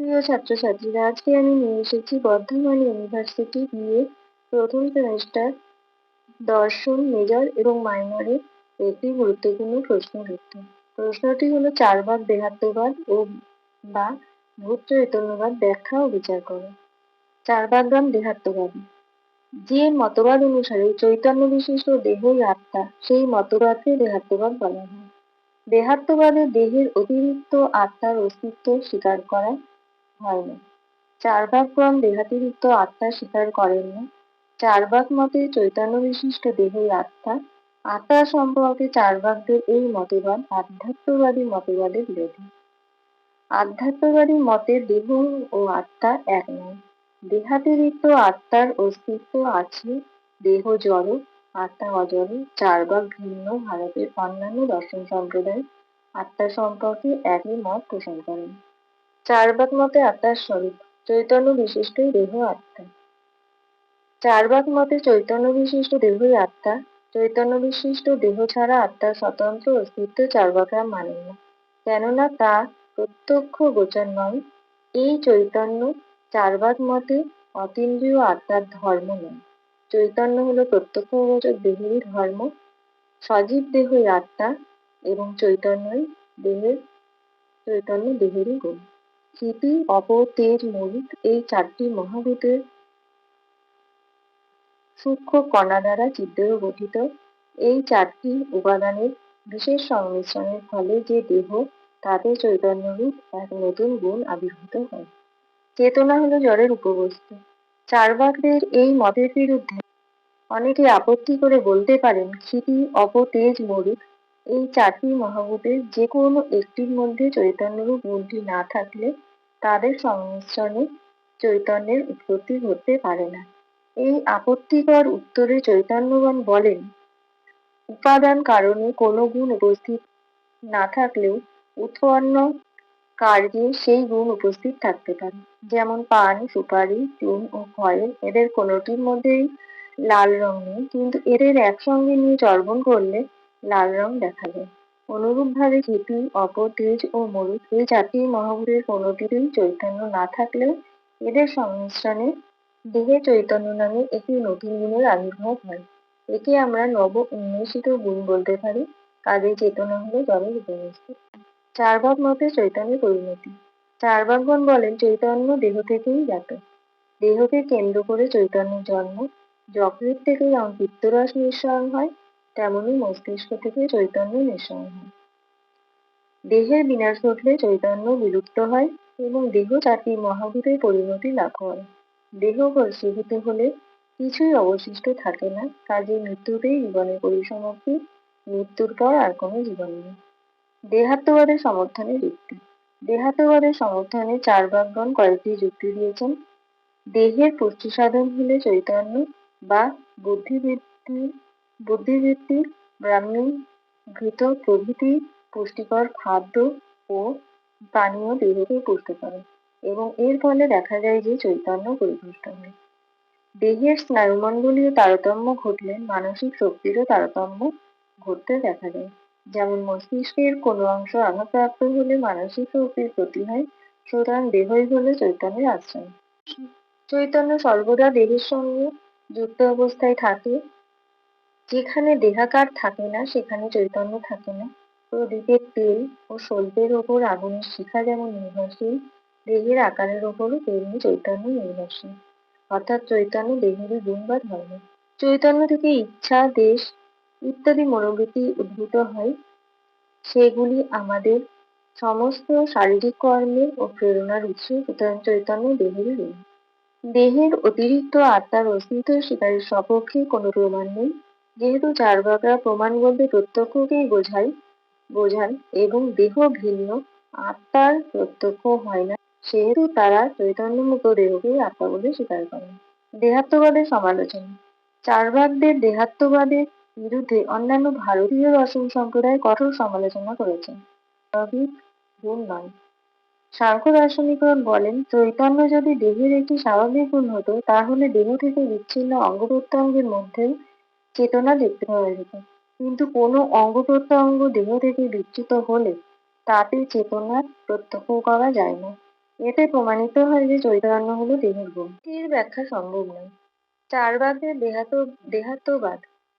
প্রিয় ছাত্রছাত্রীরা, আজকে আমি নিয়ে এসেছি বর্ধমান ইউনিভার্সিটি বিএ প্রথম সেমেস্টার দর্শন মেজর এবং মাইনরের একটি গুরুত্বপূর্ণ প্রশ্ন উত্তর প্রশ্নটি হলো চারবাক দেহাত্মবাদ ও বা ভূত চৈতন্যবাদ ব্যাখ্যা ও বিচার করো। চারবাকগ্রাম দেহাত্মবাদী। যে মতবাদ অনুসারে চৈতন্য বিশিষ্ট দেহই আত্মা, সেই মতবাদকে দেহাত্মবাদ বলা হয়। দেহাত্মবাদে দেহের অতিরিক্ত আত্মার অস্তিত্ব স্বীকার করা হয় না চার্বাকগণ দেহাতিরিক্ত আত্মা স্বীকার করেন না চার্বাক মতে চৈতন্য বিশিষ্ট দেহই আত্মা। আত্মা সম্পর্কে চার্বাকদের এই মতবাদ আধ্যাত্মবাদী মতবাদের বিরোধী। আধ্যাত্মবাদী মতে দেহ ও আত্মা এক নয়। দেহাতিরিক্ত আত্মার অস্তিত্ব আছে দেহ জড়, আত্মা অজড় চার্বাক ভিন্ন, ভারতের অন্যান্য দর্শন সম্প্রদায়। আত্মা সম্পর্কে একই মত পোষণ করেন। চারবাক মতে আত্মার স্বরূপ চৈতন্য বিশিষ্ট দেহ আত্মা। চারবাক মতে চৈতন্য বিশিষ্ট দেহই আত্মা, চৈতন্য বিশিষ্ট দেহ ছাড়া আত্মার স্বতন্ত্র অস্তিত্ব চারবাকরা মানেন না। কেননা তা প্রত্যক্ষ গোচর নয়, এই চৈতন্য চারবাক মতে অতীন্দ্রিয় আত্মার ধর্ম নয়। চৈতন্য হলো প্রত্যক্ষ গোচর দেহেরই ধর্ম, সজীব দেহই আত্মা এবং চৈতন্যই দেহের, চৈতন্য দেহেরই গুণ। ক্ষিতি অপ তেজ মরুত এই চারটি মহাভূতের সূক্ষ্ম কণা দ্বারা চিদ্রেয় গঠিত। এই চারটি উপাদানের বিশেষ সংমিশ্রণের ফলে যে দেহ তাতে চৈতন্যরূপ এক নতুন গুণ আবির্ভূত হয়। চেতনা হলো জড়ের উপবস্তু। চারবাকদের এই মতের বিরুদ্ধে অনেকে আপত্তি করে বলতে পারেন ক্ষিতি অপ তেজ মরুত এই চারটি মহাভূতের যে কোনো একটির মধ্যে চৈতন্যরূপ গুণটি না থাকলে তাদের সংমিশ্রণে চৈতন্যের উৎপত্তি ঘটতে পারে না। এই আপত্তিকর উত্তরে চৈতন্যগণ বলেন, উপাদান কারণে কোনো গুণ উপস্থিত না থাকলেও উৎপন্ন কার্যে সেই গুণ উপস্থিত থাকতে পারে। যেমন পান, সুপারি, চুন ও কয়েল এদের কোনোটির মধ্যেই লাল রং নেই, কিন্তু এদের একসঙ্গে নিয়ে চর্বণ করলে লাল রং দেখা যায়। অনুরূপভাবে ক্ষিতি অপ তেজ ও মরুত এই চারটি মহাভূতের কোনোটিরই চৈতন্য না থাকলেও এদের সংমিশ্রণে দেহে চৈতন্য নামে একটি নতুন গুণের আবির্ভাব হয়। একে আমরা নব উন্মেষিত গুণ বলতে পারি। কাজেই চেতনা হলো জলের উপবস্তু চারবাক মতে চৈতন্যের পরিণতি। চারবাকগণ বলেন চৈতন্য দেহ থেকেই জ্ঞাত দেহকে কেন্দ্র করে চৈতন্যের জন্ম। যকৃত থেকে যেমন পিত্তরস নিঃসরণ হয়। তেমনি মস্তিষ্ক থেকে চৈতন্য নিঃসরণ হয়। দেহের বিনাশ ঘটলে চৈতন্য বিলুপ্ত হয় এবং দেহ চারটি মহাভূতে পরিণতি লাভ করে। দেহ ভস্মীভূত হলে কিছুই অবশিষ্ট থাকে না, কাজে মৃত্যুতেই জীবনের পরিসমাপ্তি, মৃত্যুর পর আর কোনো জীবন নেই। দেহাত্মবাদের সমর্থনে যুক্তি। দেহাত্মবাদের সমর্থনে চার বাগগণ কয়েকটি যুক্তি দিয়েছেন। দেহের পুষ্টি সাধন হলে চৈতন্য বা বুদ্ধিবৃত্তি বুদ্ধিবৃত্তির ব্রাহ্মী ঘৃত প্রভৃতি, পুষ্টিকর খাদ্য ও পানীয় দেহকে পুষ্ট করে এবং এর ফলে দেখা যায় যে চৈতন্য পরিপুষ্ট হয়। দেহের স্নায়ুমণ্ডলীয় তারতম্য ঘটলে মানসিক শক্তিরও তারতম্য ঘটতে দেখা যায়। যেমন মস্তিষ্কের কোনো অংশ আঘাতপ্রাপ্ত হলে মানসিক শক্তির ক্ষতি হয়, সুতরাং দেহই হলো চৈতন্যের আশ্রয়। চৈতন্য সর্বদা দেহের সঙ্গে যুক্ত অবস্থায় থাকে যেখানে দেহাকার থাকে না, সেখানে চৈতন্য থাকে না। প্রদীপের তেল ও স্বল্পের ওপর আগুনের শিখা যেমন নির্ভরশীল, দেহের আকারের ওপরও তেমনি চৈতন্য নির্ভরশীল। অর্থাৎ চৈতন্য দেহেরই গুণ বা ধর্ম। চৈতন্য থেকে ইচ্ছা, দেশ ইত্যাদি মনোবৃত্তি উদ্ভূত হয়। সেগুলি আমাদের সমস্ত শারীরিক কর্মের ও প্রেরণার উৎস, সুতরাং চৈতন্য দেহের দেহের অতিরিক্ত আত্মার অস্তিত্ব স্বীকারের সপক্ষে কোনো প্রমাণ নেই। যেহেতু চার্বাকরা প্রমাণ বলতে প্রত্যক্ষকেই বোঝায়, বোঝান এবং দেহ ভিন্ন, আত্মার প্রত্যক্ষ হয় না, সেহেতু তারা চৈতন্যমুক্ত দেহকেই আত্মা বলে স্বীকার করেন। দেহাত্মবাদের সমালোচনা। চার্বাকদের দেহাত্মবাদের বিরুদ্ধে অন্যান্য ভারতীয় দর্শন সম্প্রদায় কঠোর সমালোচনা করেছেন। গুণ নয়। সাংখ্য দার্শনিকগণ বলেন, চৈতন্য যদি দেহের একটি স্বাভাবিক গুণ হতো, তাহলে দেহ থেকে বিচ্ছিন্ন অঙ্গ প্রত্যঙ্গের মধ্যেও চেতনা দেখতে পাওয়া যেত। কিন্তু কোনো অঙ্গ প্রত্যঙ্গ দেহ থেকে বিচ্যুত হলে তাতে চেতনার প্রত্যক্ষ করা যায় না। এতে প্রমাণিত হয় যে চৈতন্য হলো দেহের গুণ। এর ব্যাখ্যা সম্ভব নয়। চার্বাকদের দেহাত দেহাত্মবাদ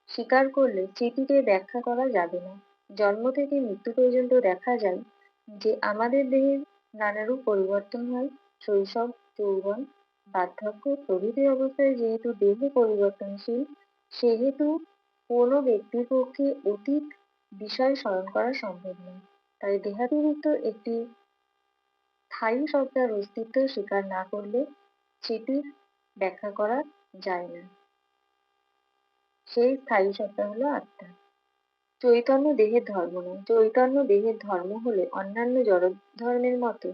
স্বীকার করলে চিঠিকে ব্যাখ্যা করা যাবে না। জন্ম থেকে মৃত্যু পর্যন্ত দেখা যায় যে আমাদের দেহের নানারূপ পরিবর্তন হয়। শৈশব, যৌবন, বার্ধক্য প্রভৃতি অবস্থায় যেহেতু দেহ পরিবর্তনশীল সেহেতু কোনো ব্যক্তির পক্ষে অতীত বিষয় স্মরণ করা সম্ভব নয়। তাই দেহাতিরিক্ত একটি স্থায়ী সত্তার অস্তিত্ব স্বীকার না করলে সেটির ব্যাখ্যা করা যায় না। সেই স্থায়ী সত্তা হলো আত্মা। চৈতন্য দেহের ধর্ম নয়। চৈতন্য দেহের ধর্ম হলে অন্যান্য জড় ধর্মের মতো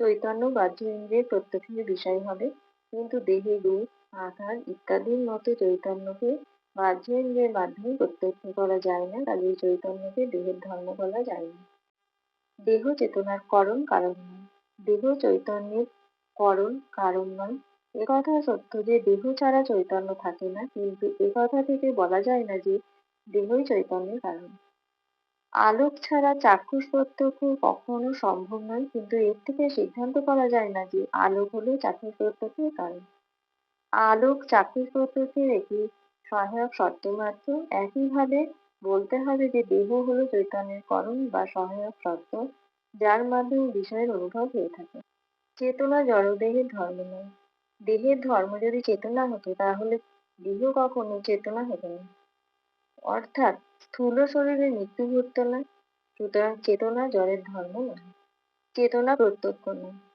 চৈতন্য বাহ্য ইন্দ্রিয়ের প্রত্যক্ষের বিষয় হবে। কিন্তু দেহে রূপ, আকার ইত্যাদির মতো চৈতন্যকে বাহ্য ইন্দ্রিয়ের মাধ্যমে প্রত্যক্ষ করা যায় না কাজেই চৈতন্যকে দেহের ধর্ম বলা যায় না। দেহ চেতনার করণ কারণ নয়। দেহ চৈতন্যের করণ কারণ নয়। একথা সত্য যে দেহ ছাড়া চৈতন্য থাকে না, কিন্তু একথা থেকে বলা যায় না যে দেহই চৈতন্যের কারণ। আলোক ছাড়া চাক্ষুষ প্রত্যক্ষ কখনো সম্ভব নয়, কিন্তু এর থেকে সিদ্ধান্ত করা যায় না যে আলোক হলো চাক্ষুষ প্রত্যক্ষের কারণ। আলোক চাক্ষুষ প্রত্যক্ষের একটি সহায়ক শর্ত মাত্র। একইভাবে বলতে হবে যে দেহ হলো চৈতন্যের করণ বা সহায়ক শর্ত, যার মাধ্যমে বিষয়ের অনুভব হয়ে থাকে। চেতনা জড়দেহের ধর্ম নয়। দেহের ধর্ম যদি চেতনা হতো, তাহলে দেহ কখনো চেতনা হতো না। অর্থাৎ স্থূল শরীরে মৃত্যু ঘটতো না, সুতরাং চেতনা জড়ের ধর্ম নয়। চেতনা প্রত্যক্ষ নয়।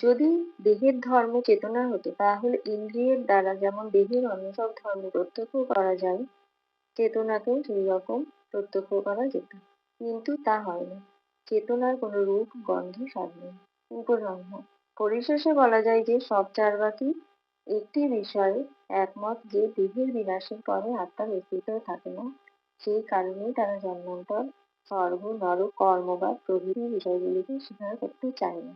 যদি দেহের ধর্ম চেতনা হতো, তাহলে ইন্দ্রিয়ের দ্বারা যেমন দেহের অন্য সব ধর্ম প্রত্যক্ষ করা যায়, চেতনাকেও সেই রকম প্রত্যক্ষ করা যেত। কিন্তু তা হয় না। চেতনার কোনো রূপ, গন্ধ, স্বাদ নেই। উপসংহ পরিশেষে বলা যায় যে, সব চারবাকই একটি বিষয়ে একমত যে, দেহের বিনাশের পরে আত্মার অস্তিত্ব থাকে না। সেই কারণেই তারা জন্মান্তর, স্বর্গ, নরক কর্মবাদ প্রভৃতি বিষয়গুলিকে স্বীকার করতে চায় না।